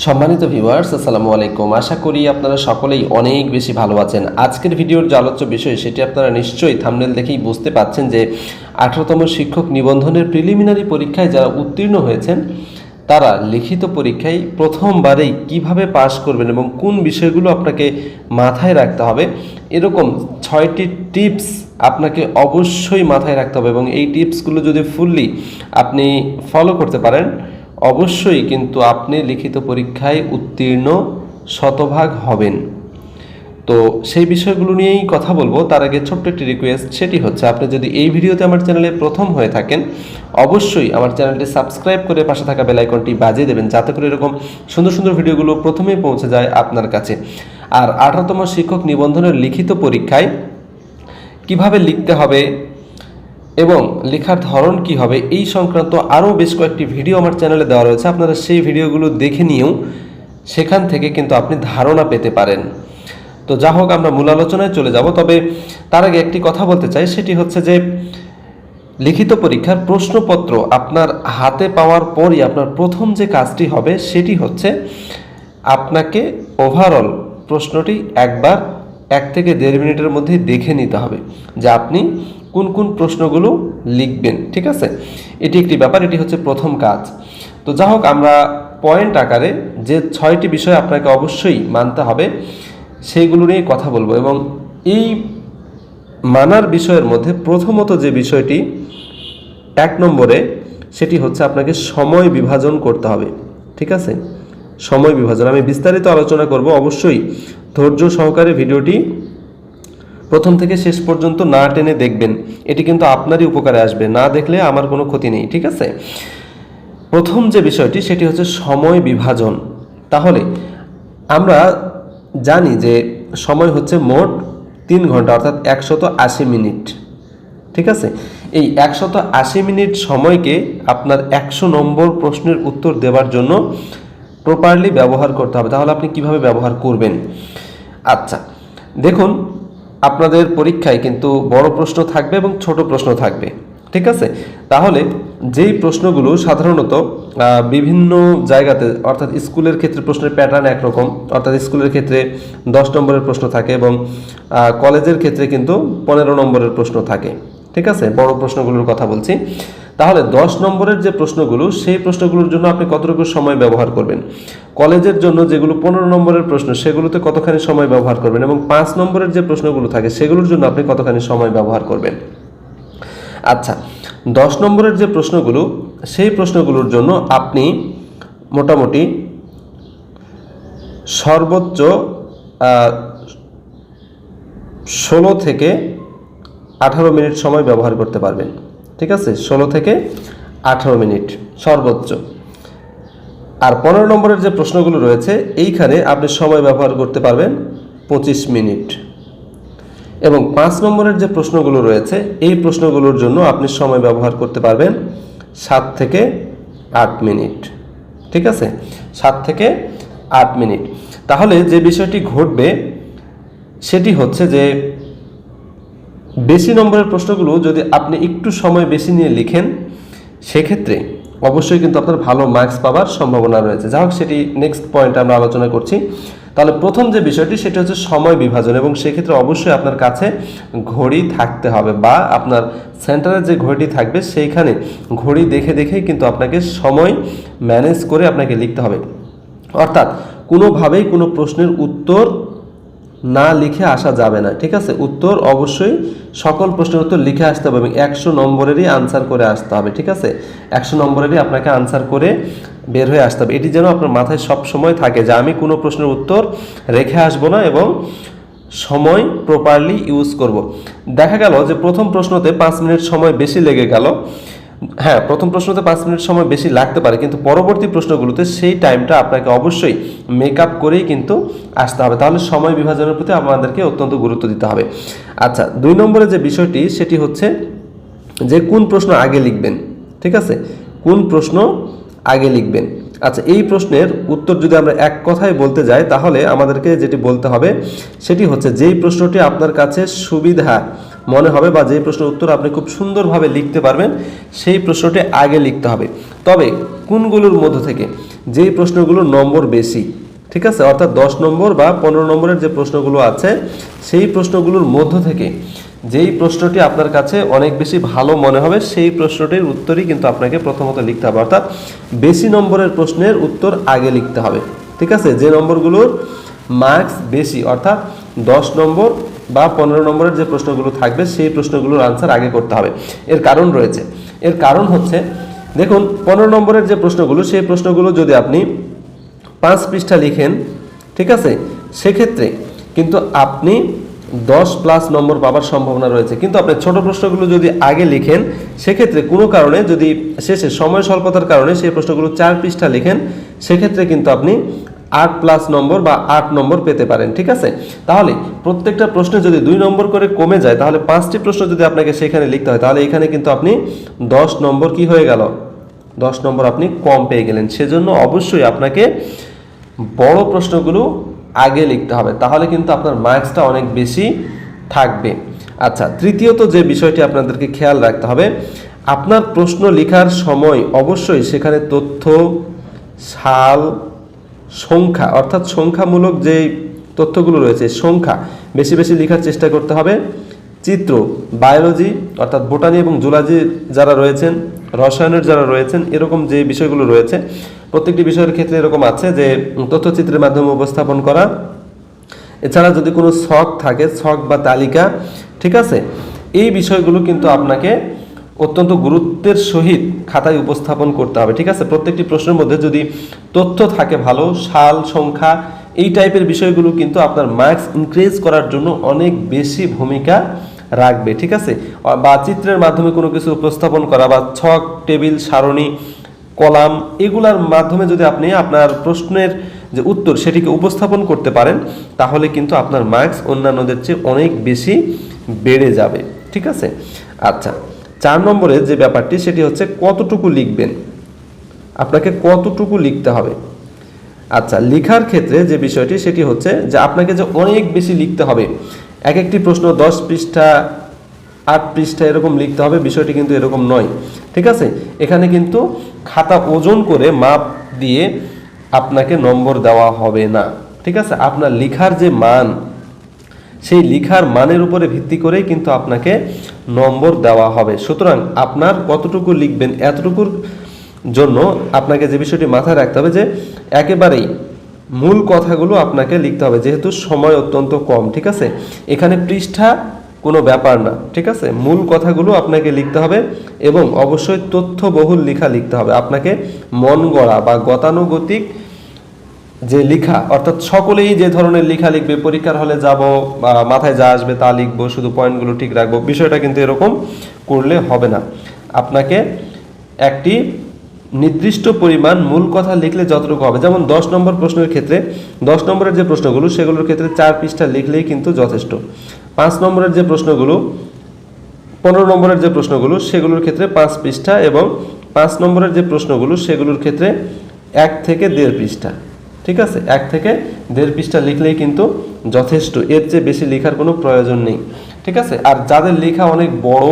সম্মানিত ভিউয়ার্স আসসালামু আলাইকুম। আশা করি আপনারা সকলেই অনেক বেশি ভালো আছেন। আজকের ভিডিওর যে আলোচ্য বিষয়, সেটি আপনারা নিশ্চয়ই থামনেল দেখেই বুঝতে পাচ্ছেন যে আঠারোতম শিক্ষক নিবন্ধনের প্রিলিমিনারি পরীক্ষায় যারা উত্তীর্ণ হয়েছেন, তারা লিখিত পরীক্ষায় প্রথমবারেই কীভাবে পাশ করবেন এবং কোন বিষয়গুলো আপনাকে মাথায় রাখতে হবে, এরকম ছয়টি টিপস আপনাকে অবশ্যই মাথায় রাখতে হবে এবং এই টিপসগুলো যদি ফুললি আপনি ফলো করতে পারেন অবশ্যই কিন্তু আপনি লিখিত পরীক্ষায় উত্তীর্ণ শতভাগ হবেন। তো সেই বিষয়গুলো নিয়েই কথা বলব। তার আগে ছোট্ট একটি রিকোয়েস্ট সেটি হচ্ছে আপনি যদি এই ভিডিওতে আমার চ্যানেলে প্রথম হয়ে থাকেন, অবশ্যই আমার চ্যানেলটি সাবস্ক্রাইব করে পাশে থাকা বেল আইকনটি বাজিয়ে দেবেন, যাতে করে এরকম সুন্দর সুন্দর ভিডিওগুলো প্রথমেই পৌঁছে যায় আপনার কাছে। আর আঠারোতম শিক্ষক নিবন্ধনের লিখিত পরীক্ষায় কীভাবে লিখতে হবে এবং লেখার ধরন কি হবে এই সংক্রান্ত আরও বেশ কয়েকটি ভিডিও আমার চ্যানেলে দেওয়া রয়েছে। আপনারা সেই ভিডিওগুলো দেখে নিয়েও সেখান থেকে কিন্তু আপনি ধারণা পেতে পারেন। তো যা হোক, আমরা মূল আলোচনায় চলে যাব। তবে তার আগে একটি কথা বলতে চাই, সেটি হচ্ছে যে লিখিত পরীক্ষার প্রশ্নপত্র আপনার হাতে পাওয়ার পরই আপনার প্রথম যে কাজটি হবে সেটি হচ্ছে আপনাকে ওভারঅল প্রশ্নটি একবার এক থেকে দেড় মিনিটের মধ্যে দেখে নিতে হবে যে আপনি কোন কোন প্রশ্নগুলো লিখবেন, ঠিক আছে? এটি একটি ব্যাপার, এটি হচ্ছে প্রথম কাজ। তো যা হোক, আমরা পয়েন্ট আকারে যে ছয়টি বিষয় আপনাকে অবশ্যই মানতে হবে, সেইগুলো নিয়ে কথা বলব এবং এই মানার বিষয়ের মধ্যে প্রথমত যে বিষয়টি এক নম্বরে, সেটি হচ্ছে আপনাকে সময় বিভাজন করতে হবে, ঠিক আছে? সময় বিভাজন। আমি বিস্তারিত আলোচনা করব, অবশ্যই ধৈর্য সহকারে ভিডিওটি প্রথম থেকে শেষ পর্যন্ত না টেনে দেখবেন। এটি কিন্তু আপনারই উপকারে আসবে। না দেখলে আমার কোনো ক্ষতি নেই, ঠিক আছে? প্রথম যে বিষয়টি, সেটি হচ্ছে সময় বিভাজন। তাহলে, আমরা জানি যে সময় হচ্ছে মোট তিন ঘণ্টা, অর্থাৎ একশত আশি মিনিট। ঠিক আছে? এই একশত আশি মিনিট সময়কে আপনার একশো নম্বর প্রশ্নের উত্তর দেওয়ার জন্য প্রপারলি ব্যবহার করতে হবে। তাহলে আপনি কীভাবে ব্যবহার করবেন? আচ্ছা দেখুন আপনাদের পরীক্ষায় কিন্তু বড় প্রশ্ন থাকবে এবং ছোট প্রশ্ন থাকবে, ঠিক আছে? তাহলে যেই প্রশ্নগুলো সাধারণত বিভিন্ন জায়গাতে, অর্থাৎ স্কুলের ক্ষেত্রে প্রশ্নের প্যাটার্ন একরকম, অর্থাৎ স্কুলের ক্ষেত্রে দশ নম্বরের প্রশ্ন থাকে এবং কলেজের ক্ষেত্রে কিন্তু পনেরো নম্বরের প্রশ্ন থাকে, ঠিক আছে? বড় প্রশ্নগুলোর কথা বলছি। তাহলে দশ নম্বরের যে প্রশ্নগুলো, সেই প্রশ্নগুলোর জন্য আপনি কতটুকু সময় ব্যবহার করবেন? কলেজের জন্য যেগুলো পনেরো নম্বরের প্রশ্ন, সেগুলোতে কতখানি সময় ব্যবহার করবেন এবং পাঁচ নম্বরের যে প্রশ্নগুলো থাকে, সেগুলোর জন্য আপনি কতখানি সময় ব্যবহার করবেন? আচ্ছা দশ নম্বরের যে প্রশ্নগুলো, সেই প্রশ্নগুলোর জন্য আপনি মোটামুটি সর্বোচ্চ ষোলো থেকে আঠারো মিনিট সময় ব্যবহার করতে পারবেন। ঠিক আছে? ষোলো থেকে আঠারো মিনিট সর্বোচ্চ। আর পনেরো নম্বরের যে প্রশ্নগুলো রয়েছে, এইখানে আপনি সময় ব্যবহার করতে পারবেন পঁচিশ মিনিট। এবং পাঁচ নম্বরের যে প্রশ্নগুলো রয়েছে, এই প্রশ্নগুলোর জন্য আপনি সময় ব্যবহার করতে পারবেন সাত থেকে আট মিনিট। ঠিক আছে? সাত থেকে আট মিনিট। তাহলে যে বিষয়টি ঘটবে, সেটি হচ্ছে যে বেশি নম্বরের প্রশ্নগুলো যদি আপনি একটু সময় বেশি নিয়ে লিখেন, সেক্ষেত্রে অবশ্যই কিন্তু আপনার ভালো মার্কস পাওয়ার সম্ভাবনা রয়েছে। যা হোক, সেটি নেক্সট পয়েন্ট আমরা আলোচনা করছি। তাহলে প্রথম যে বিষয়টি, সেটি হচ্ছে সময় বিভাজন এবং সেক্ষেত্রে অবশ্যই আপনার কাছে ঘড়ি থাকতে হবে বা আপনার সেন্টারে যে ঘড়িটি থাকবে, সেইখানে ঘড়ি দেখে দেখেই কিন্তু আপনাকে সময় ম্যানেজ করে আপনাকে লিখতে হবে। অর্থাৎ কোনোভাবেই কোনো প্রশ্নের উত্তর না লিখে আসা যাবে না, ঠিক আছে? উত্তর অবশ্যই সকল প্রশ্নের উত্তর লিখে আসতে হবে এবং একশো নম্বরেরই আনসার করে আসতে হবে, ঠিক আছে? একশো নম্বরেরই আপনাকে আনসার করে বের হয়ে আসতে হবে। এটি যেন আপনার মাথায় সব সময় থাকে যে আমি কোনো প্রশ্নের উত্তর রেখে আসব না এবং সময় প্রপারলি ইউজ করব। দেখা গেল যে প্রথম প্রশ্নতে পাঁচ মিনিট সময় বেশি লেগে গেল। হ্যাঁ প্রথম প্রশ্নতে পাঁচ মিনিট সময় বেশি লাগতে পারে, কিন্তু পরবর্তী প্রশ্নগুলোতে সেই টাইমটা আপনাকে অবশ্যই মেক আপ করেই কিন্তু আসতে হবে। তাহলে সময় বিভাজনের প্রতি আমাদেরকে অত্যন্ত গুরুত্ব দিতে হবে। আচ্ছা দুই নম্বরে যে বিষয়টি, সেটি হচ্ছে যে কোন প্রশ্ন আগে লিখবেন, ঠিক আছে? কোন প্রশ্ন আগে লিখবেন? আচ্ছা এই প্রশ্নের উত্তর যদি আমরা এক কথায় বলতে যাই, তাহলে আমাদেরকে যেটি বলতে হবে, সেটি হচ্ছে, যেই প্রশ্নটি আপনার কাছে সুবিধা মনে হবে বা যেই প্রশ্নের উত্তর আপনি খুব সুন্দরভাবে লিখতে পারবেন, সেই প্রশ্নটি আগে লিখতে হবে। তবে কোনগুলোর মধ্য থেকে? যেই প্রশ্নগুলোর নম্বর বেশি, ঠিক আছে? অর্থাৎ দশ নম্বর বা পনেরো নম্বরের যে প্রশ্নগুলো আছে, সেই প্রশ্নগুলোর মধ্য থেকে যেই প্রশ্নটি আপনার কাছে অনেক বেশি ভালো মনে হবে, সেই প্রশ্নটির উত্তরই কিন্তু আপনাকে প্রথমত লিখতে হবে। অর্থাৎ বেশি নম্বরের প্রশ্নের উত্তর আগে লিখতে হবে, ঠিক আছে? যে নম্বরগুলোর মার্কস বেশি, অর্থাৎ দশ নম্বর বা পনেরো নম্বরের যে প্রশ্নগুলো থাকবে, সেই প্রশ্নগুলোর আনসার আগে করতে হবে। এর কারণ রয়েছে। এর কারণ হচ্ছে, দেখুন, পনেরো নম্বরের যে প্রশ্নগুলো, সেই প্রশ্নগুলো যদি আপনি পাঁচ পৃষ্ঠা লিখেন, ঠিক আছে? সেক্ষেত্রে কিন্তু আপনি দশ প্লাস নম্বর পাওয়ার সম্ভাবনা রয়েছে। কিন্তু আপনি ছোট প্রশ্নগুলো যদি আগে লিখেন, সেক্ষেত্রে কোনো কারণে যদি শেষে সময় স্বল্পতার কারণে সেই প্রশ্নগুলো চার পৃষ্ঠা লিখেন, সেক্ষেত্রে কিন্তু আপনি আট প্লাস নম্বর বা আট নম্বর পেতে পারেন, ঠিক আছে? তাহলে প্রত্যেকটা প্রশ্নে যদি দুই নম্বর করে কমে যায়, তাহলে পাঁচটি প্রশ্ন যদি আপনাকে সেখানে লিখতে হয়, তাহলে এখানে কিন্তু আপনি দশ নম্বর কি হয়ে গেল? দশ নম্বর আপনি কম পেয়ে গেলেন। সেজন্য অবশ্যই আপনাকে বড় প্রশ্নগুলো আগে লিখতে হবে, তাহলে কিন্তু আপনার মার্কসটা অনেক বেশি থাকবে। আচ্ছা তৃতীয়ত যে বিষয়টি আপনাদেরকে খেয়াল রাখতে হবে, আপনার প্রশ্ন লেখার সময় অবশ্যই সেখানে তথ্য, সাল সংখ্যা, অর্থাৎ সংখ্যামূলক যে তথ্যগুলো রয়েছে, সংখ্যা, বেশি বেশি লেখার চেষ্টা করতে হবে। চিত্র বায়োলজি অর্থাৎ বোটানি এবং জুলজি যারা রয়েছেন, রসায়নের যারা রয়েছেন, এরকম যে বিষয়গুলো রয়েছে, প্রত্যেকটি বিষয়ের ক্ষেত্রে এরকম আছে যে তথ্যচিত্রের মাধ্যমে উপস্থাপন করা। এছাড়া যদি কোনো ছক থাকে শখ বা তালিকা, ঠিক আছে? এই বিষয়গুলো কিন্তু আপনাকে অত্যন্ত গুরুত্বের সহিত খাতায় উপস্থাপন করতে হবে, ঠিক আছে? প্রত্যেকটি প্রশ্নের মধ্যে যদি তথ্য থাকে ভালো, সাল, সংখ্যা, এই টাইপের বিষয়গুলো কিন্তু আপনার মার্কস ইনক্রিজ করার জন্য অনেক বেশি ভূমিকা রাখবে, ঠিক আছে? বা চিত্রের মাধ্যমে কোনো কিছু উপস্থাপন করা বা ছক, টেবিল, সারণী, কলাম, এগুলার মাধ্যমে যদি আপনি আপনার প্রশ্নের যে উত্তর সেটিকে উপস্থাপন করতে পারেন, তাহলে কিন্তু আপনার মার্কস অন্যান্যদের চেয়ে অনেক বেশি বেড়ে যাবে, ঠিক আছে? আচ্ছা। চার নম্বরে যে ব্যাপারটি, সেটি হচ্ছে কতটুকু লিখবেন? আপনাকে কতটুকু লিখতে হবে? আচ্ছা লেখার ক্ষেত্রে যে বিষয়টি, সেটি হচ্ছে যে আপনাকে যে অনেক বেশি লিখতে হবে। এক একটি প্রশ্ন দশ পৃষ্ঠা, আট পৃষ্ঠা এরকম লিখতে হবে, বিষয়টি কিন্তু এরকম নয়। ঠিক আছে? এখানে কিন্তু খাতা ওজন করে মাপ দিয়ে আপনাকে নম্বর দেওয়া হবে না। ঠিক আছে? আপনার লেখার যে মান সেই লিখার মানের উপরে ভিত্তি করেই কিন্তু আপনাকে নম্বর দেওয়া হবে। সুতরাং আপনার কতটুকু লিখবেন, এতটুকুর জন্য আপনাকে যে বিষয়টি মাথায় রাখতে হবে যে, একেবারেই মূল কথাগুলো আপনাকে লিখতে হবে, যেহেতু সময় অত্যন্ত কম, ঠিক আছে? এখানে পৃষ্ঠা কোনো ব্যাপার না, ঠিক আছে? মূল কথাগুলো আপনাকে লিখতে হবে এবং অবশ্যই তথ্যবহুল লেখা লিখতে হবে। আপনাকে মন গড়া বা গতানুগতিক যে লেখা, অর্থাৎ সকলেই যে ধরনের লেখা লিখবে, পরীক্ষার হলে যাব মাথায় যা আসবে তা লিখব, শুধু পয়েন্টগুলো ঠিক রাখব, বিষয়টা কিন্তু এরকম করলে হবে না। আপনাকে একটি নির্দিষ্ট পরিমাণ মূল কথা লিখলে যতটুকু হবে। যেমন দশ নম্বর প্রশ্নের ক্ষেত্রে, দশ নম্বরের যে প্রশ্নগুলো, সেগুলোর ক্ষেত্রে চার পৃষ্ঠা লিখলেই কিন্তু যথেষ্ট। পাঁচ নম্বরের যে প্রশ্নগুলো, পনেরো নম্বরের যে প্রশ্নগুলো, সেগুলোর ক্ষেত্রে পাঁচ পৃষ্ঠা এবং পাঁচ নম্বরের যে প্রশ্নগুলো, সেগুলোর ক্ষেত্রে এক থেকে দেড় পৃষ্ঠা। ঠিক আছে? এক থেকে দেড় পৃষ্ঠা লিখলেই কিন্তু যথেষ্ট। এর চেয়ে বেশি লেখার কোনো প্রয়োজন নেই। ঠিক আছে? আর যাদের লেখা অনেক বড়,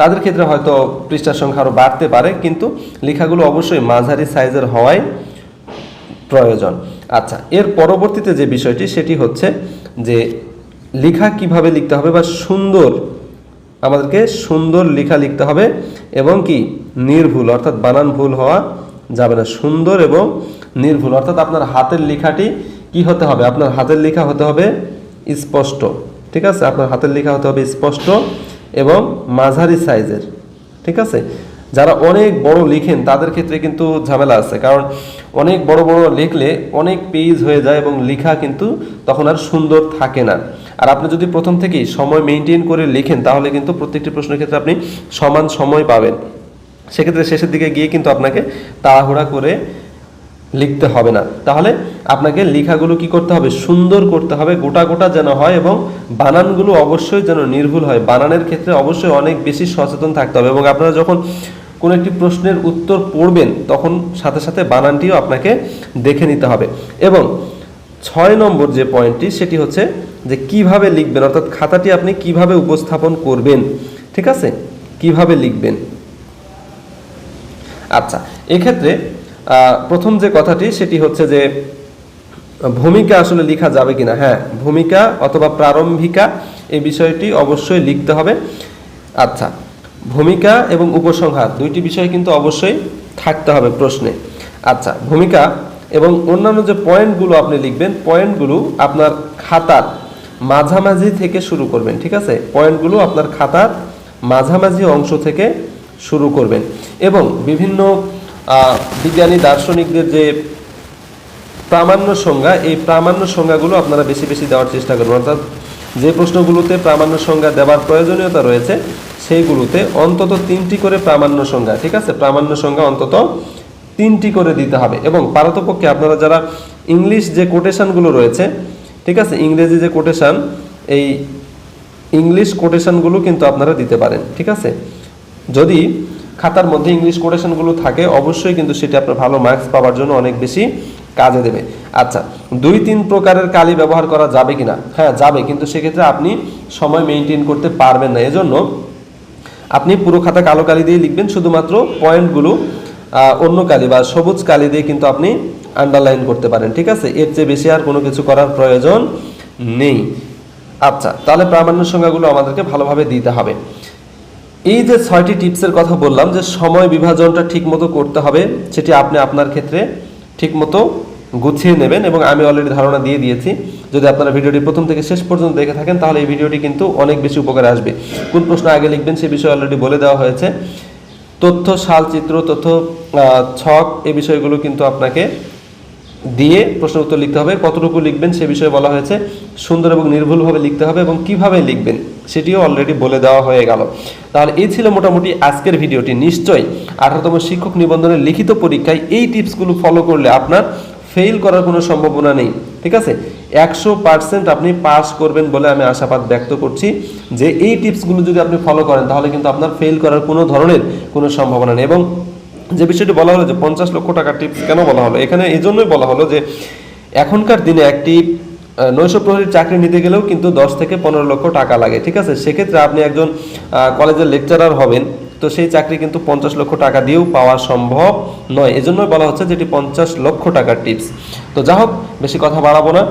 তাদের ক্ষেত্রে হয়তো পৃষ্ঠার সংখ্যা আরও বাড়তে পারে, কিন্তু লেখাগুলো অবশ্যই মাঝারি সাইজের হওয়াই প্রয়োজন। আচ্ছা এর পরবর্তীতে যে বিষয়টি, সেটি হচ্ছে যে লেখা কীভাবে লিখতে হবে বা সুন্দর, আমাদেরকে সুন্দর লেখা লিখতে হবে এবং কি? নির্ভুল, অর্থাৎ বানান ভুল হওয়া যাবে না। সুন্দর এবং নির্ভুল। অর্থাৎ আপনার হাতের লেখাটি কি হতে হবে? আপনার হাতের লেখা হতে হবে স্পষ্ট। ঠিক আছে? আপনার হাতের লেখা হতে হবে স্পষ্ট এবং মাঝারি সাইজের। ঠিক আছে? যারা অনেক বড় লিখেন, তাদের ক্ষেত্রে কিন্তু ঝামেলা আছে। কারণ অনেক বড় বড় লিখলে অনেক পেজ হয়ে যায় এবং লেখা কিন্তু তখন আর সুন্দর থাকে না। আর আপনি যদি প্রথম থেকেই সময় মেনটেন করে লিখেন, তাহলে কিন্তু প্রত্যেকটি প্রশ্নের ক্ষেত্রে আপনি সমান সময় পাবেন। সেক্ষেত্রে শেষের দিকে গিয়ে কিন্তু আপনাকে তাড়াহুড়া করে লিখতে হবে না। তাহলে আপনাকে লেখাগুলো কি করতে হবে? সুন্দর করতে হবে, গোটা গোটা যেন হয় এবং বানানগুলো অবশ্যই যেন নির্ভুল হয়। বানানের ক্ষেত্রে অবশ্যই অনেক বেশি সচেতন থাকতে হবে এবং আপনারা যখন কোনো একটি প্রশ্নের উত্তর পড়বেন, তখন সাথে সাথে বানানটিও আপনাকে দেখে নিতে হবে। এবং ছয় নম্বর যে পয়েন্টটি, সেটি হচ্ছে যে কীভাবে লিখবেন? অর্থাৎ খাতাটি আপনি কীভাবে উপস্থাপন করবেন? ঠিক আছে? কীভাবে লিখবেন? আচ্ছা এক্ষেত্রে প্রথম যে কথাটি, সেটি হচ্ছে যে, ভূমিকা আসলে লেখা যাবে কিনা? হ্যাঁ ভূমিকা অথবা প্রারম্ভিকা, এই বিষয়টি অবশ্যই লিখতে হবে। আচ্ছা ভূমিকা এবং উপসংহার, দুইটি বিষয় কিন্তু অবশ্যই থাকতে হবে প্রশ্নে। আচ্ছা ভূমিকা এবং অন্যান্য যে পয়েন্টগুলো আপনি লিখবেন, পয়েন্টগুলো আপনার খাতার মাঝামাঝি থেকে শুরু করবেন, ঠিক আছে? পয়েন্টগুলো আপনার খাতার মাঝামাঝি অংশ থেকে শুরু করবেন। এবং বিভিন্ন বিজ্ঞানী, দার্শনিকদের যে প্রামাণ্য সংজ্ঞা, এই প্রামাণ্য সংজ্ঞাগুলো আপনারা বেশি বেশি দেওয়ার চেষ্টা করবেন। অর্থাৎ যে প্রশ্নগুলোতে প্রামাণ্য সংজ্ঞা দেওয়ার প্রয়োজনীয়তা রয়েছে, সেইগুলোতে অন্তত তিনটি করে প্রামাণ্য সংজ্ঞা, ঠিক আছে? প্রামাণ্য সংজ্ঞা অন্তত তিনটি করে দিতে হবে। এবং পারতপক্ষে আপনারা যারা ইংলিশ যে কোটেশনগুলো রয়েছে, ঠিক আছে? ইংরেজি যে কোটেশন, এই ইংলিশ কোটেশনগুলো কিন্তু আপনারা দিতে পারেন, ঠিক আছে? যদি খাতার মধ্যে ইংলিশ কোটেশনগুলো থাকে, অবশ্যই কিন্তু সেটা আপনার ভালো মার্কস পাওয়ার জন্য অনেক বেশি কাজে দেবে। আচ্ছা দুই তিন প্রকারের কালি ব্যবহার করা যাবে কিনা? হ্যাঁ যাবে, কিন্তু সেক্ষেত্রে আপনি সময় মেনটেন করতে পারবেন না। এজন্য আপনি পুরো খাতা কালো কালি দিয়ে লিখবেন, শুধুমাত্র পয়েন্টগুলো অন্য কালি বা সবুজ কালি দিয়ে কিন্তু আপনি আন্ডারলাইন করতে পারেন, ঠিক আছে? এর চেয়ে বেশি আর কোনো কিছু করার প্রয়োজন নেই। আচ্ছা তাহলে প্রামাণ্য সংখ্যাগুলো আমাদেরকে ভালোভাবে দিতে হবে। এই যে ছয়টি টিপসের কথা বললাম যে সময় বিভাজনটা ঠিক মতো করতে হবে, সেটি আপনি আপনার ক্ষেত্রে ঠিক মতো গুছিয়ে নেবেন এবং আমি অলরেডি ধারণা দিয়ে দিয়েছি। যদি আপনারা ভিডিওটি প্রথম থেকে শেষ পর্যন্ত দেখে থাকেন, তাহলে এই ভিডিওটি কিন্তু অনেক বেশি উপকারে আসবে। কোন প্রশ্ন আগে লিখবেন সে বিষয়ে অলরেডি বলে দেওয়া হয়েছে। তথ্য, সালচিত্র, তথ্য ছক এই বিষয়গুলো কিন্তু আপনাকে দিয়ে প্রশ্ন উত্তর লিখতে হবে। কতটুকু লিখবেন সে বিষয়ে বলা হয়েছে, সুন্দর এবং নির্ভুলভাবে লিখতে হবে এবং কীভাবে লিখবেন সেটিও অলরেডি বলে দেওয়া হয়ে গেল। তাহলে এই ছিল মোটামুটি আজকের ভিডিওটি। নিশ্চয়ই আঠারোতম শিক্ষক নিবন্ধনের লিখিত পরীক্ষায় এই টিপসগুলো ফলো করলে আপনার ফেল করার কোনো সম্ভাবনা নেই, ঠিক আছে? একশো পার্সেন্ট আপনি পাস করবেন বলে আমি আশাবাদ ব্যক্ত করছি যে এই টিপসগুলো যদি আপনি ফলো করেন, তাহলে কিন্তু আপনার ফেল করার কোনো ধরনের কোনো সম্ভাবনা নেই এবং যে বিষয়টি বলা হলো যে পঞ্চাশ লক্ষ টাকার টিপস কেন বলা হলো? এখানে এই জন্যই বলা হলো যে এখনকার দিনে একটি নৈশ প্রহরীর চাকরি নিতে গেলেও কিন্তু দশ থেকে পনেরো লক্ষ টাকা লাগে, ঠিক আছে? সেক্ষেত্রে আপনি একজন কলেজের লেকচারার হবেন, তো সেই চাকরি কিন্তু পঞ্চাশ লক্ষ টাকা দিয়েও পাওয়া সম্ভব নয়। এজন্যই বলা হচ্ছে যেটি পঞ্চাশ লক্ষ টাকার টিপস তো যা হোক বেশি কথা বাড়াবো না।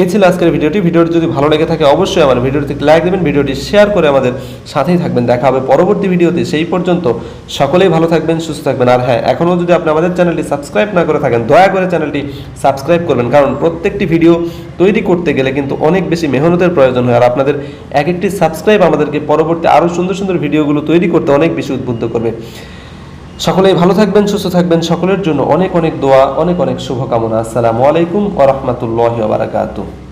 এই ছিল আজকের ভিডিওটি। ভিডিওটি যদি ভালো লেগে থাকে, অবশ্যই আমার ভিডিওটি লাইক দেবেন, ভিডিওটি শেয়ার করে আমাদের সাথেই থাকবেন। দেখা হবে পরবর্তী ভিডিওতে, সেই পর্যন্ত সকলেই ভালো থাকবেন, সুস্থ থাকবেন। আর হ্যাঁ এখনও যদি আপনি আমাদের চ্যানেলটি সাবস্ক্রাইব না করে থাকেন, দয়া করে চ্যানেলটি সাবস্ক্রাইব করবেন। কারণ প্রত্যেকটি ভিডিও তৈরি করতে গেলে কিন্তু অনেক বেশি মেহনতের প্রয়োজন হয়। আর আপনাদের এক একটি সাবস্ক্রাইব আমাদেরকে পরবর্তী আরও সুন্দর সুন্দর ভিডিওগুলো তৈরি করতে অনেক বেশি উদ্বুদ্ধ করবে। সকলেই ভালো থাকবেন, সুস্থ থাকবেন। সকলের জন্য অনেক অনেক দোয়া, অনেক অনেক শুভকামনা। আসসালামু আলাইকুম ওরহমতুল্লাহ বারাকাতুহু।